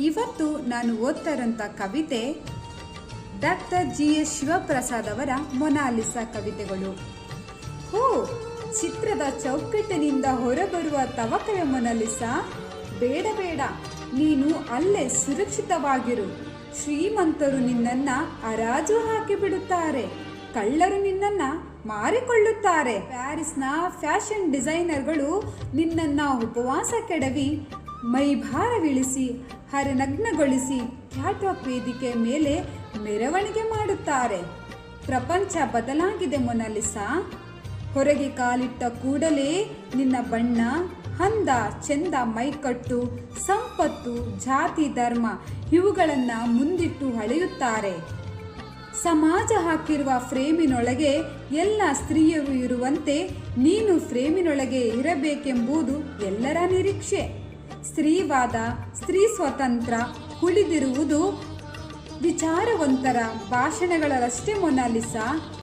ಇವತ್ತು ನಾನು ಓದ್ತಾ ಇರೋಂಥ ಕವಿತೆ ಡಾಕ್ಟರ್ ಜಿ ಎಸ್ ಶಿವಪ್ರಸಾದ್ ಅವರ ಮೊನಾಲಿಸಾ ಕವಿತೆಗಳು. ಹೋ, ಚಿತ್ರದ ಚೌಕಟ್ಟಿನಿಂದ ಹೊರಬರುವ ತವಕೆಯ ಮೊನಾಲಿಸಾ, ಬೇಡ ಬೇಡ, ನೀನು ಅಲ್ಲೇ ಸುರಕ್ಷಿತವಾಗಿರು. ಶ್ರೀಮಂತರು ನಿನ್ನನ್ನ ಹರಾಜು ಹಾಕಿ ಬಿಡುತ್ತಾರೆ ಕಳ್ಳರು ನಿನ್ನನ್ನು ಮಾರಿಕೊಳ್ಳುತ್ತಾರೆ. ಪ್ಯಾರಿಸ್ನ ಫ್ಯಾಷನ್ ಡಿಸೈನರ್ಗಳು ನಿನ್ನನ್ನು ಉಪವಾಸ ಕೆಡವಿ ಮೈಭಾರವಿಳಿಸಿ ಹರನಗ್ನಗೊಳಿಸಿ ಕ್ಯಾಟ್ವಾಕ್ ವೇದಿಕೆ ಮೇಲೆ ಮೆರವಣಿಗೆ ಮಾಡುತ್ತಾರೆ. ಪ್ರಪಂಚ ಬದಲಾಗಿದೆ ಮೊನಲಿಸ. ಹೊರಗೆ ಕಾಲಿಟ್ಟ ಕೂಡಲೇ ನಿನ್ನ ಬಣ್ಣ, ಹಂದ, ಚೆಂದ, ಮೈಕಟ್ಟು, ಸಂಪತ್ತು, ಜಾತಿ, ಧರ್ಮ ಇವುಗಳನ್ನು ಮುಂದಿಟ್ಟು ಹಳೆಯುತ್ತಾರೆ ಸಮಾಜ ಹಾಕಿರುವ ಫ್ರೇಮಿನೊಳಗೆ ಎಲ್ಲ ಸ್ತ್ರೀಯರು ಇರುವಂತೆ ನೀನು ಫ್ರೇಮಿನೊಳಗೆ ಇರಬೇಕೆಂಬುದು ಎಲ್ಲರ ನಿರೀಕ್ಷೆ. ಸ್ತ್ರೀವಾದ ಸ್ತ್ರೀ ಸ್ವತಂತ್ರ ಉಳಿದಿರುವುದು ವಿಚಾರವಂತರ ಭಾಷಣಗಳಲ್ಲಷ್ಟೇ ಮೊನಾಲಿಸಾ.